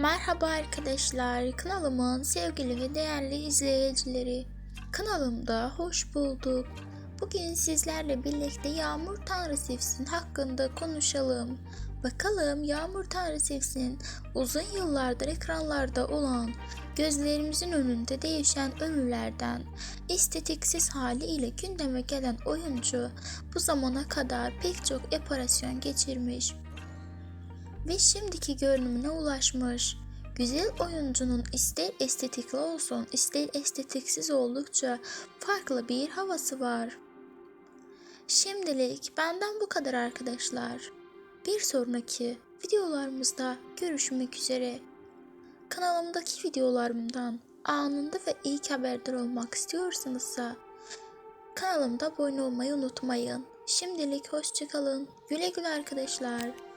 Merhaba arkadaşlar, kanalımın sevgili ve değerli izleyicileri. Kanalımda hoş bulduk. Bugün sizlerle birlikte Yağmur Tanrı Sevsin hakkında konuşalım. Bakalım Yağmur Tanrı Sevsin uzun yıllardır ekranlarda olan, gözlerimizin önünde değişen ölülerden, estetiksiz haliyle gündeme gelen oyuncu bu zamana kadar pek çok operasyon geçirmiş ve şimdiki görünümüne ulaşmış. Güzel oyuncunun ister estetikli olsun ister estetiksiz oldukça farklı bir havası var. Şimdilik benden bu kadar arkadaşlar. Bir sonraki videolarımızda görüşmek üzere. Kanalımdaki videolarımdan anında ve ilk haberdar olmak istiyorsanızsa kanalımda abone olmayı unutmayın. Şimdilik hoşçakalın. Güle güle arkadaşlar.